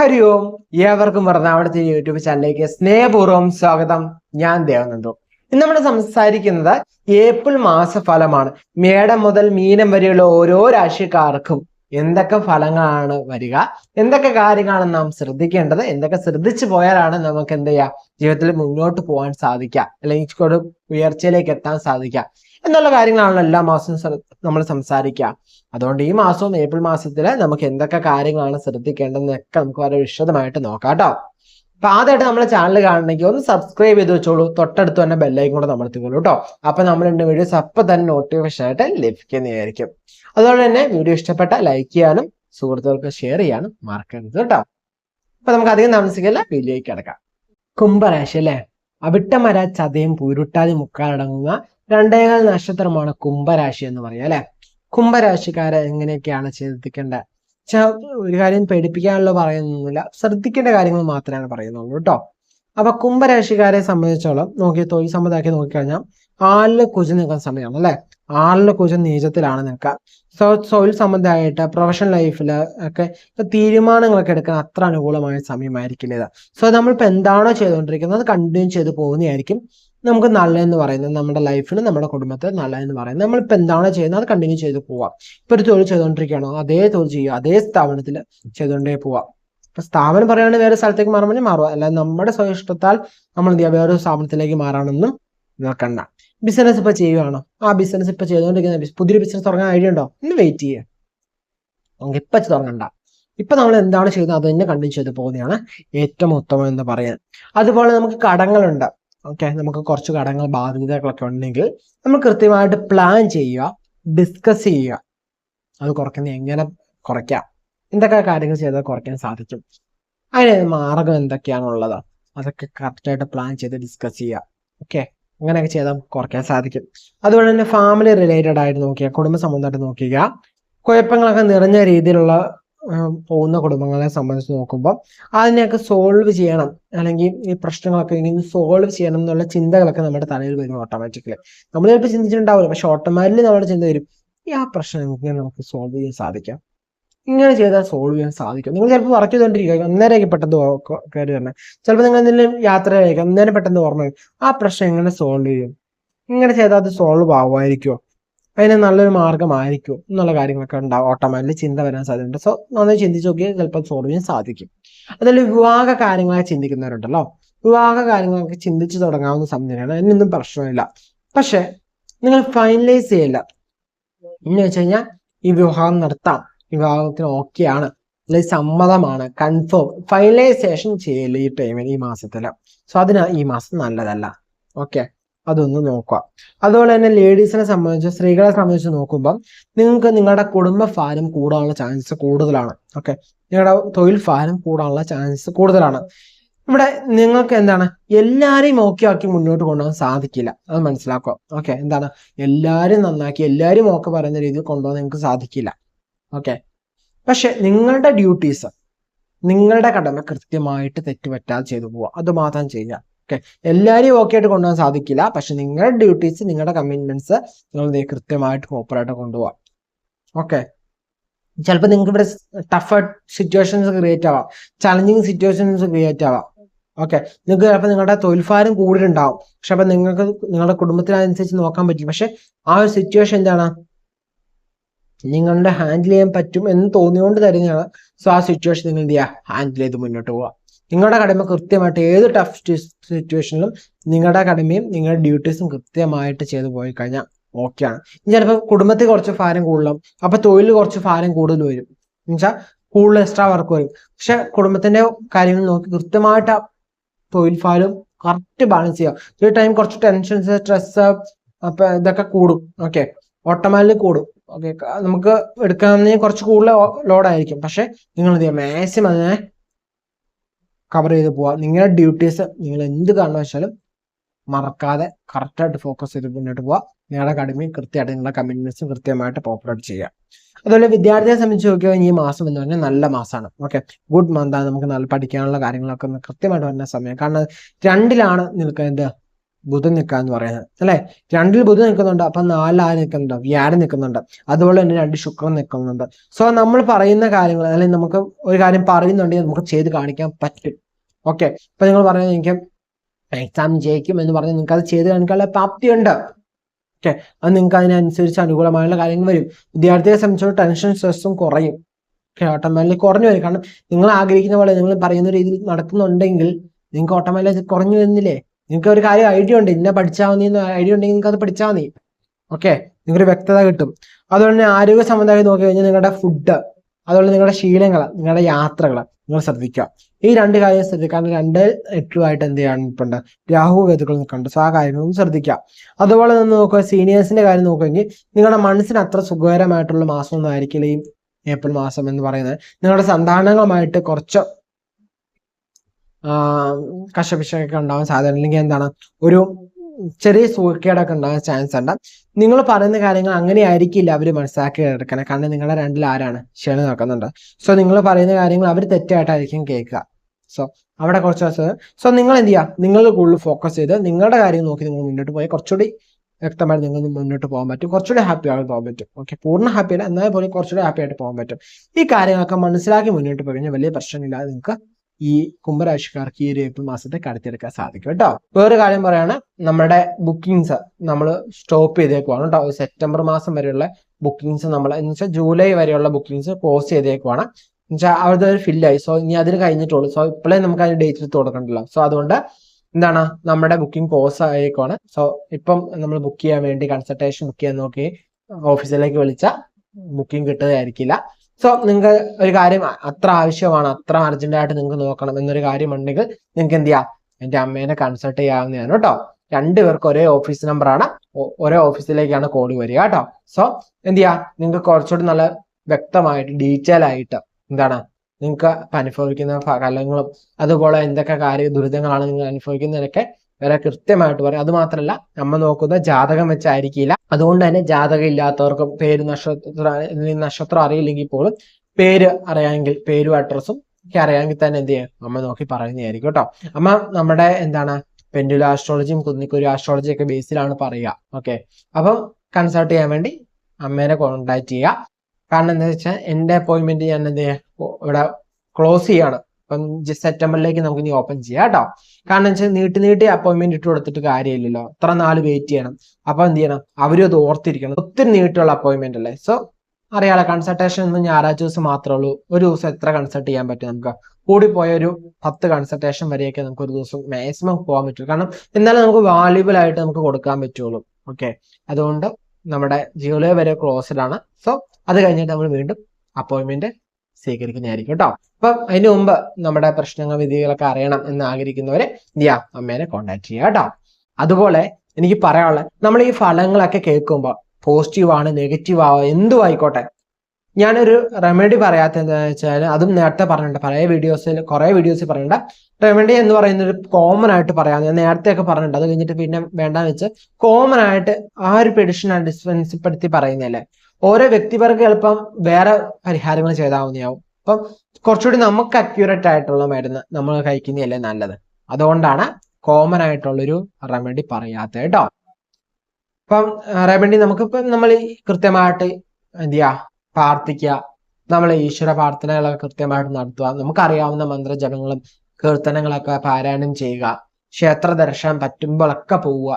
ഹരി ഓം ഏവർക്കും പറഞ്ഞ യൂട്യൂബ് ചാനലിലേക്ക് സ്നേഹപൂർവം സ്വാഗതം. ഞാൻ ദേവനന്ദു. ഇന്ന് നമ്മൾ സംസാരിക്കുന്നത് ഏപ്രിൽ മാസഫലമാണ്. മേടം മുതൽ മീനം വരെയുള്ള ഓരോ രാശിക്കാർക്കും എന്തൊക്കെ ഫലങ്ങളാണ് വരിക? എന്തൊക്കെ കാര്യങ്ങളാണ് നാം ശ്രദ്ധിക്കേണ്ടത്? എന്തൊക്കെ ശ്രദ്ധിച്ചു പോയാലാണ് നമുക്ക് എന്ത് ചെയ്യുക ജീവിതത്തിൽ മുന്നോട്ട് പോകാൻ സാധിക്കുക. അല്ലെങ്കിൽ ഒരു ഉയർച്ചയിലേക്ക് എത്താൻ സാധിക്കുക. എന്നുള്ള കാര്യങ്ങളാണല്ലോ എല്ലാ മാസവും നമ്മൾ സംസാരിക്കുക. അതുകൊണ്ട് ഈ മാസവും ഏപ്രിൽ മാസത്തിൽ നമുക്ക് എന്തൊക്കെ കാര്യങ്ങളാണ് ശ്രദ്ധിക്കേണ്ടതെന്നൊക്കെ നമുക്ക് വളരെ വിശദമായിട്ട് നോക്കാം കേട്ടോ. അപ്പൊ ആദ്യമായിട്ട് നമ്മളെ ചാനൽ കാണണമെങ്കിൽ ഒന്ന് സബ്സ്ക്രൈബ് ചെയ്ത് വെച്ചോളൂ. തൊട്ടടുത്ത് തന്നെ ബെല്ലൈക്കും കൂടെ അമർത്തിക്കോളൂ കേട്ടോ അപ്പൊ നമ്മൾ രണ്ട് വീഡിയോസ് അപ്പൊ തന്നെ നോട്ടിഫിക്കേഷൻ ആയിട്ട് ലഭിക്കുന്നതായിരിക്കും. അതുപോലെ തന്നെ വീഡിയോ ഇഷ്ടപ്പെട്ട ലൈക്ക് ചെയ്യാനും സുഹൃത്തുക്കൾക്ക് ഷെയർ ചെയ്യാനും മറക്കരുത് കേട്ടോ അപ്പൊ നമുക്ക് അധികം താമസിക്കില്ല വീഡിയോയ്ക്ക് കിടക്കാം. കുംഭരാശി അല്ലെ? അവിട്ടമര ചതയും പൂരുട്ടാതി മുക്കാലടങ്ങുന്ന രണ്ടേകാൽ നക്ഷത്രമാണ് കുംഭരാശി എന്ന് പറയാം അല്ലെ? കുംഭരാശിക്കാരെ എങ്ങനെയൊക്കെയാണ് ശ്രദ്ധിക്കേണ്ടത് ഒരു കാര്യം പേടിപ്പിക്കാനുള്ള പറയുന്നില്ല ശ്രദ്ധിക്കേണ്ട കാര്യങ്ങൾ മാത്രമാണ് പറയുന്നുള്ളൂ കേട്ടോ. അപ്പൊ കുംഭരാശിക്കാരെ സംബന്ധിച്ചോളം നോക്കി തൊഴിൽ സമ്മതാക്കി നോക്കിക്കഴിഞ്ഞാൽ ആളിൽ കുജ നിൽക്കുന്ന സമയമാണ് അല്ലെ? ആളിൽ കുജ നീചത്തിലാണ് നിൽക്കുക. സോ തൊഴിൽ സംബന്ധമായിട്ട് പ്രൊഫഷണൽ ലൈഫിൽ ഒക്കെ തീരുമാനങ്ങളൊക്കെ എടുക്കാൻ അത്ര അനുകൂലമായ സമയമായിരിക്കില്ല ഇത്. സോ നമ്മളിപ്പോൾ എന്താണോ ചെയ്തുകൊണ്ടിരിക്കുന്നത് അത് കണ്ടിന്യൂ ചെയ്ത് പോകുന്നതായിരിക്കും. നമുക്ക് നല്ലതെന്ന് പറയുന്നത് നമ്മുടെ ലൈഫിൽ നമ്മുടെ കുടുംബത്തിൽ നല്ലതെന്ന് പറയുന്നത്. നമ്മളിപ്പോൾ എന്താണ് ചെയ്യുന്നത്? അത് കണ്ടിന്യൂ ചെയ്ത് പോവാം. ഇപ്പൊ ഒരു തൊഴിൽ ചെയ്തുകൊണ്ടിരിക്കുകയാണോ അതേ തൊഴിൽ ചെയ്യുക. അതേ സ്ഥാപനത്തിൽ ചെയ്തുകൊണ്ടേ പോവാം. ഇപ്പൊ സ്ഥാപനം പറയുകയാണെങ്കിൽ വേറെ സ്ഥലത്തേക്ക് മാറുമ്പോൾ മാറുക അല്ലാതെ നമ്മുടെ സ്വയിഷ്ടത്താൽ നമ്മൾ എന്ത് ചെയ്യുക? വേറൊരു സ്ഥാപനത്തിലേക്ക് മാറാനൊന്നും നോക്കണ്ട. ബിസിനസ് ഇപ്പൊ ചെയ്യുകയാണോ ആ ബിസിനസ് ഇപ്പൊ ചെയ്തുകൊണ്ടിരിക്കുന്ന പുതിയൊരു ബിസിനസ് തുടങ്ങാൻ ഐഡിയ ഉണ്ടോ? ഇന്ന് വെയിറ്റ് ചെയ്യുക നമുക്ക് ഇപ്പൊ തുടങ്ങണ്ട. ഇപ്പൊ നമ്മൾ എന്താണ് ചെയ്യുന്നത്? അത് തന്നെ കണ്ടിന്യൂ ചെയ്ത് പോകുന്നതാണ് ഏറ്റവും ഉത്തമം എന്ന് പറയുന്നത്. അതുപോലെ നമുക്ക് കടങ്ങളുണ്ട്. ഓക്കെ നമുക്ക് കുറച്ച് കടങ്ങൾ ബാധ്യതകളൊക്കെ ഉണ്ടെങ്കിൽ നമ്മൾ കൃത്യമായിട്ട് പ്ലാൻ ചെയ്യുക ഡിസ്കസ് ചെയ്യുക. അത് കുറയ്ക്കുന്ന എങ്ങനെ കുറയ്ക്കാം? എന്തൊക്കെ കാര്യങ്ങൾ ചെയ്താൽ കുറയ്ക്കാൻ സാധിക്കും? അതിന് മാർഗം എന്തൊക്കെയാണുള്ളത്? അതൊക്കെ കറക്റ്റായിട്ട് പ്ലാൻ ചെയ്ത് ഡിസ്കസ് ചെയ്യുക. ഓക്കെ അങ്ങനെയൊക്കെ ചെയ്താൽ കുറയ്ക്കാൻ സാധിക്കും. അതുപോലെ തന്നെ ഫാമിലി റിലേറ്റഡ് ആയിട്ട് നോക്കിയാൽ കുടുംബ സംബന്ധമായിട്ട് നോക്കുക കുഴപ്പങ്ങളൊക്കെ നിറഞ്ഞ രീതിയിലുള്ള പോകുന്ന കുടുംബങ്ങളെ സംബന്ധിച്ച് നോക്കുമ്പോൾ അതിനെയൊക്കെ സോൾവ് ചെയ്യണം. അല്ലെങ്കിൽ ഈ പ്രശ്നങ്ങളൊക്കെ ഇനി സോൾവ് ചെയ്യണം എന്നുള്ള ചിന്തകളൊക്കെ നമ്മുടെ തലയിൽ വരും ഓട്ടോമാറ്റിക്കലി നമ്മൾ ചിലപ്പോൾ ചിന്തിച്ചിട്ടുണ്ടാവില്ല പക്ഷെ ഓട്ടോമാറ്റിക്കലി നമ്മുടെ ചിന്ത വരും ഈ ആ പ്രശ്നം ഇങ്ങനെ നമുക്ക് സോൾവ് ചെയ്യാൻ സാധിക്കാം? ഇങ്ങനെ ചെയ്താൽ സോൾവ് ചെയ്യാൻ സാധിക്കും. നിങ്ങൾ ചിലപ്പോൾ വർക്ക് ചെയ്തുകൊണ്ടിരിക്കുക അന്നേരമൊക്കെ പെട്ടെന്ന് കയറി വരണം. ചിലപ്പോൾ നിങ്ങൾ എന്തെങ്കിലും യാത്ര കഴിക്കാം അന്നേരം പെട്ടെന്ന് ഓർമ്മ ആ പ്രശ്നം എങ്ങനെ സോൾവ് ചെയ്യും? ഇങ്ങനെ ചെയ്താൽ അത് സോൾവ് ആവുമായിരിക്കുമോ? അതിന് നല്ലൊരു മാർഗമായിരിക്കും എന്നുള്ള കാര്യങ്ങളൊക്കെ ഉണ്ടാവും ഓട്ടോമാറ്റിക് ചിന്ത വരാൻ സാധ്യതയുണ്ട്. സോ നന്നായി ചിന്തിച്ച് നോക്കിയാൽ ചിലപ്പോൾ സോൾവ് ചെയ്യാൻ സാധിക്കും. അതല്ല വിവാഹ കാര്യങ്ങളെ ചിന്തിക്കുന്നവരുണ്ടല്ലോ. വിവാഹ കാര്യങ്ങളൊക്കെ ചിന്തിച്ച് തുടങ്ങാവുന്ന സമയമാണ് അതിനൊന്നും പ്രശ്നമില്ല. പക്ഷെ നിങ്ങൾ ഫൈനലൈസ് ചെയ്യില്ല. എന്ന് വെച്ച് കഴിഞ്ഞാൽ ഈ വിവാഹം നടത്താം. വിവാഹത്തിന് ഓക്കെ ആണ്. അല്ലെങ്കിൽ സമ്മതമാണ്. കൺഫേം ഫൈനലൈസേഷൻ ചെയ്യില്ല ഈ ടൈമിൽ ഈ മാസത്തിൽ സോ അതിന് ഈ മാസം നല്ലതല്ല. ഓക്കെ അതൊന്ന് നോക്കുക. അതുപോലെ തന്നെ ലേഡീസിനെ സംബന്ധിച്ച് സ്ത്രീകളെ സംബന്ധിച്ച് നോക്കുമ്പോൾ നിങ്ങൾക്ക് നിങ്ങളുടെ കുടുംബ ഭാരം കൂടാനുള്ള ചാൻസ് കൂടുതലാണ്. ഓക്കെ നിങ്ങളുടെ തൊഴിൽ ഭാരം കൂടാനുള്ള ചാൻസ് കൂടുതലാണ്. ഇവിടെ നിങ്ങൾക്ക് എന്താണ്? എല്ലാരെയും ഓക്കെ ആക്കി മുന്നോട്ട് കൊണ്ടുപോകാൻ സാധിക്കില്ല. അത് മനസ്സിലാക്കുക. ഓക്കെ എന്താണ്? എല്ലാവരും നന്നാക്കി എല്ലാവരും ഓക്കെ പറയുന്ന രീതിയിൽ കൊണ്ടുപോകാൻ നിങ്ങൾക്ക് സാധിക്കില്ല. ഓക്കെ പക്ഷെ നിങ്ങളുടെ ഡ്യൂട്ടീസ് നിങ്ങളുടെ കടമ കൃത്യമായിട്ട് തെറ്റുപറ്റാതെ ചെയ്തു പോവുക. അത് മാത്രം ചെയ്യുക. ഓക്കെ എല്ലാവരെയും ഓക്കെ ആയിട്ട് കൊണ്ടുപോകാൻ സാധിക്കില്ല. പക്ഷെ നിങ്ങളുടെ ഡ്യൂട്ടീസ് നിങ്ങളുടെ കമ്മിറ്റ്മെന്റ്സ് നിങ്ങൾ കൃത്യമായിട്ട് കോപ്പറായിട്ട് കൊണ്ടുപോകാം ഓക്കെ ചിലപ്പോൾ നിങ്ങൾക്ക് ഇവിടെ ടഫ് സിറ്റുവേഷൻസ് ക്രിയേറ്റ് ആവാം. ചലഞ്ചിങ് സിറ്റുവേഷൻസ് ക്രിയേറ്റ് ആവാം. ഓക്കെ നിങ്ങൾക്ക് ചിലപ്പോൾ നിങ്ങളുടെ തൊഴിൽഭാരം കൂടുതലുണ്ടാവും. പക്ഷെ അപ്പൊ നിങ്ങൾക്ക് നിങ്ങളുടെ കുടുംബത്തിനനുസരിച്ച് നോക്കാൻ പറ്റില്ല പക്ഷെ ആ ഒരു സിറ്റുവേഷൻ എന്താണ്? നിങ്ങളുടെ ഹാൻഡിൽ ചെയ്യാൻ പറ്റും എന്ന് തോന്നിയോണ്ട് തരുന്നതാണ്. സോ ആ സിറ്റുവേഷൻ നിങ്ങൾ എന്ത് ചെയ്യുക? ഹാൻഡിൽ ചെയ്ത് മുന്നോട്ട് പോവുക. നിങ്ങളുടെ കടമ കൃത്യമായിട്ട് ഏത് ടഫ് സിറ്റുവേഷനിലും നിങ്ങളുടെ കടമയും നിങ്ങളുടെ ഡ്യൂട്ടീസും കൃത്യമായിട്ട് ചെയ്തു പോയി കഴിഞ്ഞാൽ ഇനി ചിലപ്പോൾ കുടുംബത്തിൽ കുറച്ച് ഭാരം കൂടുതലും അപ്പൊ തൊഴിൽ കുറച്ച് ഭാരം കൂടുതൽ വരും. എന്നുവെച്ചാൽ കൂടുതൽ എക്സ്ട്രാ വർക്ക് വരും. പക്ഷെ കുടുംബത്തിന്റെ കാര്യങ്ങൾ നോക്കി കൃത്യമായിട്ട് തൊഴിൽ ഭാരം കറക്റ്റ് ബാലൻസ് ചെയ്യുക ഈ ടൈം കുറച്ച് ടെൻഷൻസ് സ്ട്രെസ് അപ്പൊ ഇതൊക്കെ കൂടും. ഓക്കെ ഓട്ടോമാലി കൂടും. ഓക്കെ നമുക്ക് എടുക്കാവുന്ന കുറച്ച് കൂടുതൽ ലോഡായിരിക്കും പക്ഷെ നിങ്ങൾ മാക്സിമം അതിനെ കവർ ചെയ്ത് പോവുക നിങ്ങളുടെ ഡ്യൂട്ടീസ് നിങ്ങൾ എന്ത് വെച്ചാലും മറക്കാതെ കറക്റ്റായിട്ട് ഫോക്കസ് ചെയ്ത് മുന്നോട്ട് പോവുക നിങ്ങളുടെ അക്കാഡമി കൃത്യമായിട്ട് നിങ്ങളുടെ കമ്മിറ്റ്മെന്റ്സും കൃത്യമായിട്ട് പോപ്പുലേറ്റ് ചെയ്യുക അതുപോലെ വിദ്യാർത്ഥിയെ സംബന്ധിച്ച് നോക്കിയാൽ ഈ മാസം എന്ന് പറഞ്ഞാൽ നല്ല മാസമാണ് ഓക്കെ ഗുഡ് മന്താണ് നമുക്ക് നല്ല പഠിക്കാനുള്ള കാര്യങ്ങളൊക്കെ ഒന്ന് കൃത്യമായിട്ട് വരുന്ന സമയം. കാരണം രണ്ടിലാണ് നിൽക്കുന്നത്. ബുധൻ നിൽക്കുക എന്ന് പറയുന്നത്. അല്ലെ? രണ്ടിൽ ബുധൻ നിൽക്കുന്നുണ്ട് അപ്പൊ നാലിൽ ആര് നിൽക്കുന്നുണ്ട് വ്യാഴം നിൽക്കുന്നുണ്ട് അതുപോലെ തന്നെ രണ്ട് ശുക്രൻ നിൽക്കുന്നുണ്ട് സോ നമ്മൾ പറയുന്ന കാര്യങ്ങൾ അല്ലെങ്കിൽ നമുക്ക് ഒരു കാര്യം പറയുന്നുണ്ടെങ്കിൽ നമുക്ക് ചെയ്ത് കാണിക്കാൻ പറ്റും. ഓക്കെ ഇപ്പൊ നിങ്ങൾ പറയുന്നത് എനിക്ക് എക്സാം ജയിക്കും എന്ന് പറഞ്ഞ് നിങ്ങൾക്ക് അത് ചെയ്ത് കാണിക്കാനുള്ള പ്രാപ്തിയുണ്ട്. ഓക്കെ അത് നിങ്ങൾക്ക് അതിനനുസരിച്ച് അനുകൂലമായുള്ള കാര്യങ്ങൾ വരും. വിദ്യാർത്ഥിയെ സംബന്ധിച്ചോളം ടെൻഷൻ സ്ട്രെസ്സും കുറയും. ഓക്കെ ഓട്ടോമാറ്റിക് കുറഞ്ഞു വരും. കാരണം നിങ്ങൾ ആഗ്രഹിക്കുന്ന പോലെ നിങ്ങൾ പറയുന്ന രീതിയിൽ നടക്കുന്നുണ്ടെങ്കിൽ നിങ്ങൾക്ക് ഓട്ടോമാറ്റിക് കുറഞ്ഞു വരുന്നില്ലേ? നിങ്ങൾക്ക് ഒരു കാര്യം ഐഡിയ ഉണ്ട്. ഇന്ന പഠിച്ചാൽ മതി ഐഡിയ ഉണ്ടെങ്കിൽ നിങ്ങൾക്ക് അത് പഠിച്ചാൽ മതി. ഓക്കെ നിങ്ങൾക്കൊരു വ്യക്തത കിട്ടും. അതുപോലെ തന്നെ ആരോഗ്യ സംബന്ധമായി നോക്കി കഴിഞ്ഞാൽ നിങ്ങളുടെ ഫുഡ് അതുപോലെ നിങ്ങളുടെ ശീലങ്ങൾ നിങ്ങളുടെ യാത്രകൾ നിങ്ങൾ ശ്രദ്ധിക്കുക. ഈ രണ്ട് കാര്യം ശ്രദ്ധിക്കാൻ രണ്ട് എട്ടുമായിട്ട് എന്ത് ചെയ്യാനിട്ടുണ്ട് രാഹു കേതുക്കൾ നിൽക്കുന്നുണ്ട്. സോ ആ കാര്യങ്ങളും ശ്രദ്ധിക്കുക. അതുപോലെ തന്നെ നോക്കുക. സീനിയേഴ്സിന്റെ കാര്യം നോക്കുകയെങ്കിൽ നിങ്ങളുടെ മനസ്സിന് അത്ര സുഖകരമായിട്ടുള്ള മാസം ഒന്നും ആയിരിക്കില്ല ഈ ഏപ്രിൽ മാസം എന്ന് പറയുന്നത്. നിങ്ങളുടെ സന്താനങ്ങളുമായിട്ട് കുറച്ച് കശപിശൊക്കെ ഉണ്ടാവാൻ സാധ്യത അല്ലെങ്കിൽ എന്താണ്? ഒരു ചെറിയ സൂക്കേടൊക്കെ ഉണ്ടാകാൻ ചാൻസ് ഉണ്ട്. നിങ്ങൾ പറയുന്ന കാര്യങ്ങൾ അങ്ങനെ ആയിരിക്കില്ല അവർ മനസ്സിലാക്കി എടുക്കണേ. കാരണം നിങ്ങളുടെ രണ്ടിൽ ആരാണ്? ക്ഷണി നോക്കുന്നുണ്ട്. സോ നിങ്ങൾ പറയുന്ന കാര്യങ്ങൾ അവർ തെറ്റായിട്ടായിരിക്കും കേൾക്കുക. സോ അവിടെ കുറച്ച് ദിവസം. സോ നിങ്ങൾ എന്ത് ചെയ്യുക? നിങ്ങൾ കൂടുതൽ ഫോക്കസ് ചെയ്ത് നിങ്ങളുടെ കാര്യം നോക്കി നിങ്ങൾ മുന്നോട്ട് പോയി. കുറച്ചുകൂടി വ്യക്തമായിട്ട് നിങ്ങൾ മുന്നോട്ട് പോകാൻ പറ്റും. കുറച്ചുകൂടി ഹാപ്പി ആയിട്ട് പോകാൻ പറ്റും. ഓക്കെ പൂർണ ഹാപ്പി അല്ല എന്നാൽ പോലും കുറച്ചുകൂടി ഹാപ്പി ആയിട്ട് പോകാൻ പറ്റും. ഈ കാര്യങ്ങളൊക്കെ മനസ്സിലാക്കി മുന്നോട്ട് പോയി കഴിഞ്ഞാൽ വലിയ പ്രശ്നമില്ലാതെ നിങ്ങൾക്ക് ഈ കുംഭരാശിക്കാർക്ക് ഈ ഒരു ഏപ്രിൽ മാസത്തെ കടത്തിയെടുക്കാൻ സാധിക്കും കേട്ടോ. വേറൊരു കാര്യം പറയാണ് നമ്മുടെ ബുക്കിങ്സ് നമ്മൾ സ്റ്റോപ്പ് ചെയ്തേക്കുവാണ് കേട്ടോ. സെപ്റ്റംബർ മാസം വരെയുള്ള ബുക്കിങ്സ് നമ്മൾ എന്ന് വെച്ചാൽ ജൂലൈ വരെയുള്ള ബുക്കിങ്സ് പോസ് ചെയ്തേക്കുവാണ്. എന്നുവെച്ചാൽ അവരുടെ ഒരു ഫില്ലായി സോ ഇനി അതിന് കഴിഞ്ഞിട്ടുള്ളൂ സോ ഇപ്പോഴേ നമുക്ക് അതിന് ഡേറ്റ് എടുത്ത് കൊടുക്കണ്ടല്ലോ. സോ അതുകൊണ്ട് എന്താണ് നമ്മുടെ ബുക്കിംഗ് പോസ് ആയേക്കുവാണ്. സോ ഇപ്പം നമ്മൾ ബുക്ക് ചെയ്യാൻ വേണ്ടി കൺസൾട്ടേഷൻ ബുക്ക് ചെയ്യാൻ നോക്കി ഓഫീസിലേക്ക് വിളിച്ച ബുക്കിംഗ് കിട്ടുകയായിരിക്കില്ല സോ നിങ്ങൾക്ക് ഒരു കാര്യം അത്ര ആവശ്യമാണ് അത്ര അർജന്റായിട്ട് നിങ്ങൾക്ക് നോക്കണം എന്നൊരു കാര്യം ഉണ്ടെങ്കിൽ നിങ്ങൾക്ക് എന്ത് ചെയ്യാം? എന്റെ അമ്മേനെ കൺസൾട്ട് ചെയ്യാവുന്നതാണ് കേട്ടോ. രണ്ടുപേർക്ക് ഒരേ ഓഫീസ് നമ്പറാണ് ഒരേ ഓഫീസിലേക്കാണ് കോഡ് വരിക കേട്ടോ. സോ എന്ത് ചെയ്യാം? നിങ്ങൾക്ക് കുറച്ചുകൂടി നല്ല വ്യക്തമായിട്ട് ഡീറ്റെയിൽ ആയിട്ട് എന്താണ്? നിങ്ങൾക്ക് അനുഭവിക്കുന്ന ഫലങ്ങളും അതുപോലെ എന്തൊക്കെ കാര്യ ദുരിതങ്ങളാണ് നിങ്ങൾ അനുഭവിക്കുന്നതൊക്കെ വരെ കൃത്യമായിട്ട് പറയും. അത് മാത്രമല്ല നമ്മ നോക്കുന്ന ജാതകം വെച്ചായിരിക്കില്ല. അതുകൊണ്ട് തന്നെ ജാതകം ഇല്ലാത്തവർക്കും പേര് നക്ഷത്ര നക്ഷത്രം അറിയില്ലെങ്കിൽ പോലും പേര് അറിയാമെങ്കിൽ പേരും അഡ്രസ്സും ഒക്കെ അറിയാമെങ്കിൽ തന്നെ എന്ത് ചെയ്യും? അമ്മ നോക്കി പറയുന്നതായിരിക്കും കേട്ടോ. അമ്മ നമ്മുടെ എന്താണ് പെൻഡുല ആസ്ട്രോളജിയും കുന്നിക്കുരു ആസ്ട്രോളജി ഒക്കെ ബേസിലാണ് പറയുക. ഓക്കെ അപ്പം കൺസൾട്ട് ചെയ്യാൻ വേണ്ടി അമ്മേനെ കോൺടാക്ട് ചെയ്യുക. കാരണം എന്താ വെച്ചാൽ എന്റെ അപ്പോയിന്റ്മെന്റ് ഞാൻ എന്ത് ചെയ്യാം? ഇവിടെ ക്ലോസ് ചെയ്യാണ്. അപ്പം സെപ്റ്റംബറിലേക്ക് നമുക്ക് ഇനി ഓപ്പൺ ചെയ്യാം കേട്ടോ. കാരണം വെച്ചാൽ നീട്ടി നീട്ടി അപ്പോയിന്റ്മെന്റ് ഇട്ട് കൊടുത്തിട്ട് കാര്യമില്ലല്ലോ. അത്ര നാല് വെയിറ്റ് ചെയ്യണം. അപ്പൊ എന്ത് ചെയ്യണം? അവരും അത് ഓർത്തിരിക്കണം. ഒത്തിരി നീട്ടുള്ള അപ്പോയിന്റ്മെന്റ് അല്ലേ? സോ അറിയാലോ കൺസൾട്ടേഷൻ ഒന്നും ഞായറാഴ്ച ദിവസം മാത്രമേ ഉള്ളൂ. ഒരു ദിവസം എത്ര കൺസൾട്ട് ചെയ്യാൻ പറ്റും നമുക്ക്? കൂടിപ്പോയ ഒരു പത്ത് കൺസൾട്ടേഷൻ വരെയൊക്കെ നമുക്ക് ഒരു ദിവസം മാക്സിമം പോകാൻ പറ്റും കാരണം എന്നാലും നമുക്ക് വാല്യുബിൾ ആയിട്ട് നമുക്ക് കൊടുക്കാൻ പറ്റുള്ളൂ. ഓക്കെ അതുകൊണ്ട് നമ്മുടെ ജൂലൈ വരെ ക്ലോസ്ഡ് ആണ്. സോ അത് കഴിഞ്ഞിട്ട് നമ്മൾ വീണ്ടും അപ്പോയിന്റ്മെന്റ് സ്വീകരിക്കുന്നതായിരിക്കും കേട്ടോ. അപ്പം അതിനു മുമ്പ് നമ്മുടെ പ്രശ്നങ്ങൾ വിധികളൊക്കെ അറിയണം എന്ന് ആഗ്രഹിക്കുന്നവരെ എന്ത് അമ്മേനെ കോണ്ടാക്ട് ചെയ്യുക കേട്ടോ. അതുപോലെ എനിക്ക് പറയാനുള്ളത് നമ്മൾ ഈ ഫലങ്ങളൊക്കെ കേൾക്കുമ്പോൾ പോസിറ്റീവ് ആണ് നെഗറ്റീവ് ആവോ എന്തും ആയിക്കോട്ടെ ഞാനൊരു റെമഡി പറയാത്ത എന്താണെന്ന് വെച്ചാൽ അതും നേരത്തെ പറഞ്ഞിട്ടുണ്ട്. പല വീഡിയോസിൽ കുറേ വീഡിയോസിൽ പറഞ്ഞിട്ടുണ്ട്. റെമഡി എന്ന് പറയുന്ന ഒരു കോമൺ ആയിട്ട് പറയാം. ഞാൻ നേരത്തെ ഒക്കെ പറഞ്ഞിട്ടുണ്ട്. അത് കഴിഞ്ഞിട്ട് പിന്നെ വേണ്ടാന്ന് വെച്ച് കോമൺ ആയിട്ട് ആ ഒരു പെഡിഷൻ ഡിസ്പെൻസിപ്പെടുത്തി പറയുന്നതല്ലേ. ഓരോ വ്യക്തിപരക്ക് എളുപ്പം വേറെ പരിഹാരങ്ങൾ ചെയ്താവുന്നതാവും അപ്പം കുറച്ചുകൂടി നമുക്ക് അക്യൂറേറ്റ് ആയിട്ടുള്ള മരുന്ന് നമ്മൾ കഴിക്കുന്നതല്ലേ നല്ലത്. അതുകൊണ്ടാണ് കോമൺ ആയിട്ടുള്ളൊരു റെമഡി പറയാത്തത് കേട്ടോ. അപ്പം റെമഡി നമുക്കിപ്പം നമ്മൾ കൃത്യമായിട്ട് എന്ത് ചെയ്യുക പ്രാർത്ഥിക്കുക നമ്മൾ ഈശ്വര പ്രാർത്ഥനകളൊക്കെ കൃത്യമായിട്ട് നടത്തുക. നമുക്കറിയാവുന്ന മന്ത്രജപങ്ങളും കീർത്തനങ്ങളൊക്കെ പാരായണം ചെയ്യുക. ക്ഷേത്ര ദർശനം പറ്റുമ്പോഴൊക്കെ പോവുക.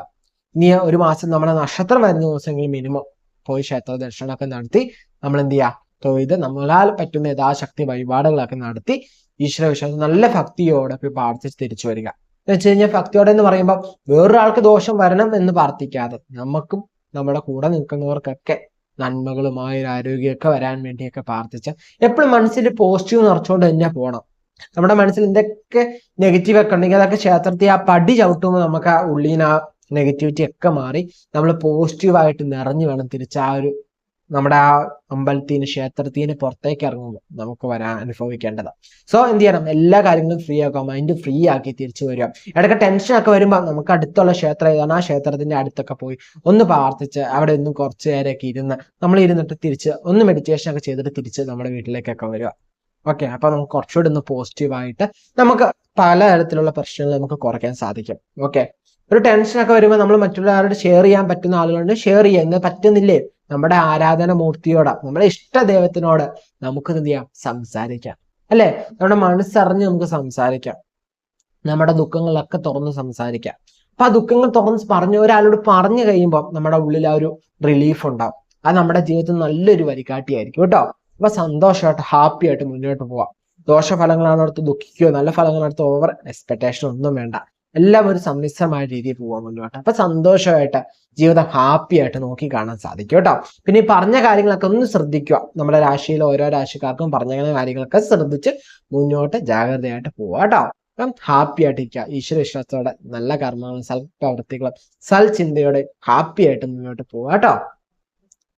ഇനി ഒരു മാസം നമ്മുടെ നക്ഷത്രം വരുന്ന ദിവസമെങ്കിലും മിനിമം പോയി ക്ഷേത്ര ദർശനമൊക്കെ നടത്തി നമ്മൾ എന്ത് ചെയ്യുക തൊഴുത് നമ്മളാൽ പറ്റുന്ന യഥാശക്തി വഴിപാടുകളൊക്കെ നടത്തി ഈശ്വര വിശ്വാസം നല്ല ഭക്തിയോടെ പ്രാർത്ഥിച്ച് തിരിച്ചു വരിക. എന്ന് വെച്ച് കഴിഞ്ഞാൽ ഭക്തിയോടെ എന്ന് പറയുമ്പോൾ വേറൊരാൾക്ക് ദോഷം വരണം എന്ന് പ്രാർത്ഥിക്കാതെ നമുക്കും നമ്മുടെ കൂടെ നിൽക്കുന്നവർക്കൊക്കെ നന്മകളുമായ ഒരു ആരോഗ്യമൊക്കെ വരാൻ വേണ്ടിയൊക്കെ പ്രാർത്ഥിച്ച എപ്പോഴും മനസ്സിൽ പോസിറ്റീവ് നിറച്ചുകൊണ്ട് തന്നെ പോകണം നമ്മുടെ മനസ്സിൽ എന്തൊക്കെ നെഗറ്റീവ് ഒക്കെ ഉണ്ടെങ്കിൽ അതൊക്കെ ക്ഷേത്രത്തിൽ ആ പടി ചവിട്ടുമ്പോൾ നമുക്ക് ആ ഉള്ളിന് ആ നെഗറ്റിവിറ്റി ഒക്കെ മാറി നമ്മൾ പോസിറ്റീവായിട്ട് നിറഞ്ഞു വേണം തിരിച്ച് ആ ഒരു നമ്മുടെ ആ അമ്പലത്തിന് ക്ഷേത്രത്തിന് പുറത്തേക്ക് ഇറങ്ങുമ്പോൾ നമുക്ക് വരാൻ അനുഭവിക്കേണ്ടത്. സോ എന്ത് ചെയ്യണം? എല്ലാ കാര്യങ്ങളും ഫ്രീ ആക്കാം മൈൻഡ് ഫ്രീ ആക്കി തിരിച്ചു വരിക. ഇടയ്ക്ക് ടെൻഷൻ ഒക്കെ വരുമ്പോൾ നമുക്ക് അടുത്തുള്ള ക്ഷേത്രം ഏതാണ്? ആ ക്ഷേത്രത്തിന്റെ അടുത്തൊക്കെ പോയി ഒന്ന് പ്രാർത്ഥിച്ച് അവിടെ ഒന്നും കുറച്ച് നേരമൊക്കെ ഇരുന്ന് നമ്മൾ ഇരുന്നിട്ട് തിരിച്ച് ഒന്ന് മെഡിറ്റേഷൻ ഒക്കെ ചെയ്തിട്ട് തിരിച്ച് നമ്മുടെ വീട്ടിലേക്കൊക്കെ വരിക. ഓക്കെ അപ്പൊ നമുക്ക് കുറച്ചുകൂടി ഒന്ന് പോസിറ്റീവായിട്ട് നമുക്ക് പലതരത്തിലുള്ള പ്രശ്നങ്ങൾ നമുക്ക് കുറയ്ക്കാൻ സാധിക്കും. ഓക്കെ ഒരു ടെൻഷനൊക്കെ വരുമ്പോൾ നമ്മൾ മറ്റുള്ളവരോട് ഷെയർ ചെയ്യാൻ പറ്റുന്ന ആളുകളോട് ഷെയർ ചെയ്യുന്നത് പറ്റുന്നില്ലേ? നമ്മുടെ ആരാധന മൂർത്തിയോട് നമ്മുടെ ഇഷ്ട ദൈവത്തിനോട് നമുക്ക് എന്ത് ചെയ്യാം? സംസാരിക്കാം. അല്ലെ? നമ്മുടെ മനസ്സറിഞ്ഞ് നമുക്ക് സംസാരിക്കാം. നമ്മുടെ ദുഃഖങ്ങളൊക്കെ തുറന്ന് സംസാരിക്കാം. അപ്പൊ ആ ദുഃഖങ്ങൾ തുറന്ന് പറഞ്ഞ് ഒരാളോട് പറഞ്ഞു കഴിയുമ്പോൾ നമ്മുടെ ഉള്ളിൽ ആ ഒരു റിലീഫ് ഉണ്ടാവും. അത് നമ്മുടെ ജീവിതത്തിൽ നല്ലൊരു വരികാട്ടിയായിരിക്കും കേട്ടോ. അപ്പൊ സന്തോഷമായിട്ട് ഹാപ്പി ആയിട്ട് മുന്നോട്ട് പോവാം. ദോഷഫലങ്ങളാണടുത്ത് ദുഃഖിക്കുകയോ നല്ല ഫലങ്ങളടുത്ത് ഓവർ എക്സ്പെക്ടേഷൻ ഒന്നും വേണ്ട. എല്ലാം ഒരു സമ്മിശ്രമായ രീതിയിൽ പോവാൻ മുന്നോട്ട്. അപ്പൊ സന്തോഷമായിട്ട് ജീവിതം ഹാപ്പി ആയിട്ട് നോക്കി കാണാൻ സാധിക്കും കേട്ടോ. പിന്നെ ഈ പറഞ്ഞ കാര്യങ്ങളൊക്കെ ഒന്ന് ശ്രദ്ധിക്കുക. നമ്മുടെ രാശിയിലെ ഓരോ രാശിക്കാർക്കും പറഞ്ഞ കാര്യങ്ങളൊക്കെ ശ്രദ്ധിച്ച് മുന്നോട്ട് ജാഗ്രതയായിട്ട് പോവാ കേട്ടോ. അപ്പം ഹാപ്പി ആയിട്ടിരിക്കുക. ഈശ്വര വിശ്വാസത്തോടെ നല്ല കർമ്മങ്ങളും സൽ ചിന്തയോടെ ഹാപ്പി ആയിട്ട് മുന്നോട്ട് പോവാ കേട്ടോ.